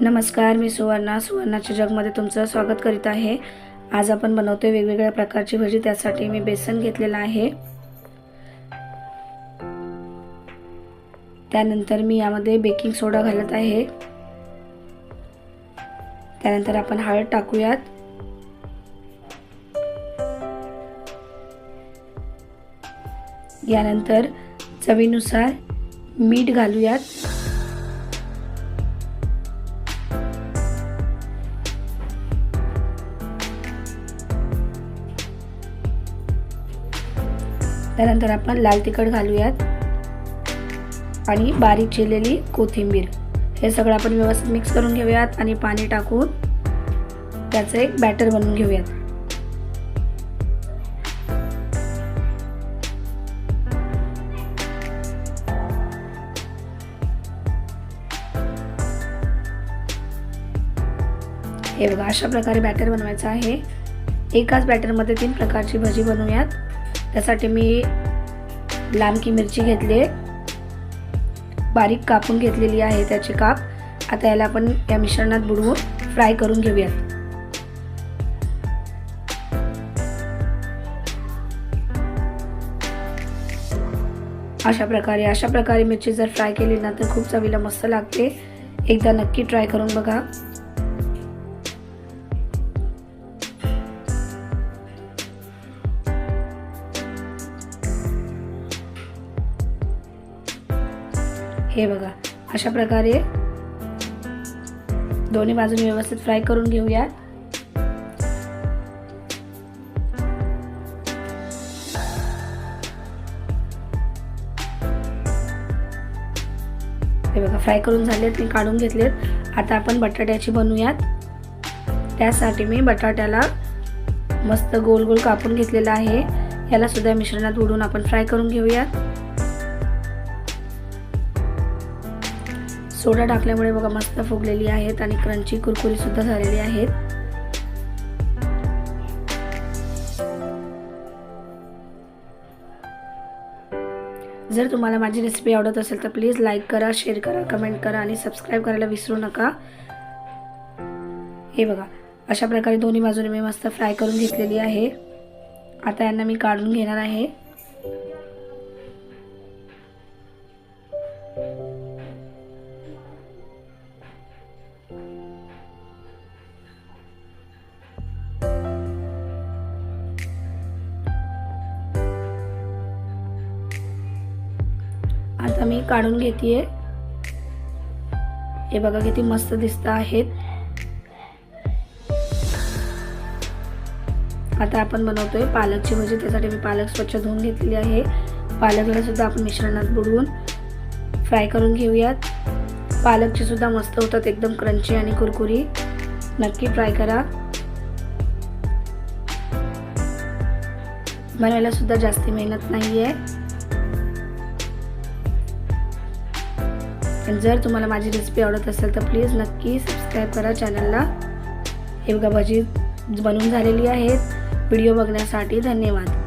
नमस्कार मी सुवर्णा. सुवर्णाच्या जगमध्ये तुमचं स्वागत करीत आहे. आज आपण बनवतोय वेगवेगळ्या प्रकारची भजी. त्यासाठी मी बेसन घेतलेलं आहे. त्यानंतर मी यामध्ये बेकिंग सोडा घालत आहे. त्यानंतर आपण हळद टाकूयात. यानंतर चवीनुसार मीठ घालूयात. त्यानंतर आपण लाल तिखट घालूयात. आणि बारीक चिरलेली कोथिंबीर. हे सगळं आपण व्यवस्थित मिक्स करून घेऊयात आणि पाणी टाकून त्याचं एक बॅटर बनवून घेऊयात. हे बघा अशा प्रकारे बॅटर बनवायचं आहे. एकाच बॅटरमध्ये तीन प्रकारची भजी बनवूयात. त्यासाठी मी लांबकी मिरची घेतली बारीक कापून घेतलेली आहे त्याचे काप. आता याला आपण या मिश्रणात बुडवून फ्राय करून घेऊयात. अशा प्रकारे अशा प्रकारे मिरची जर फ्राय केली ना तर खूप चवीला मस्त लागते. एकदा नक्की ट्राय करून बघा. हे बघा अशा प्रकारे दोन्ही बाजूने व्यवस्थित फ्राय करून घेऊया. हे बघा फ्राय करून झालेत मी काढून घेतलेत. आता आपण बटाट्याची बनवूयात. त्यासाठी मी बटाट्याला मस्त गोल गोल कापून घेतलेला आहे. याला सुद्धा मिश्रणात उडून आपण फ्राय करून घेऊयात. सोडा टाकल्यामुळे बघा मस्त फुगलेली आहेत आणि क्रंची कुरकुरी सुद्धा झालेली आहेत. जर तुम्हाला माझी रेसिपी आवडत असेल तर प्लीज लाईक करा शेअर करा कमेंट करा आणि सबस्क्राईब करायला विसरू नका. हे बघा अशा प्रकारे दोन्ही बाजूने मी मस्त फ्राय करून घेतलेली आहे. आता यांना मी काढून घेणार आहे. आता मी काढून घेते हे बघा किती मस्त दिसत आहेत. आता आपण बनवतोय पालकची भजी. त्यासाठी मी पालक स्वच्छ धुवून घेतलेली आहे. पालकला सुद्धा आपण मिश्रणात बुडवून फ्राय करून घेऊयात. पालकचे सुद्धा मस्त होतात एकदम क्रंची आणि कुरकुरी नक्की फ्राय करा. बनवायला सुद्धा जास्ती मेहनत नाही आहे जर तुम्हाला माझी रेसिपी आवडत असेल तर प्लीज नक्की सबस्क्राईब करा चॅनलला हे बघा भजी बनवून झालेली आहेत व्हिडिओ बघण्यासाठी धन्यवाद.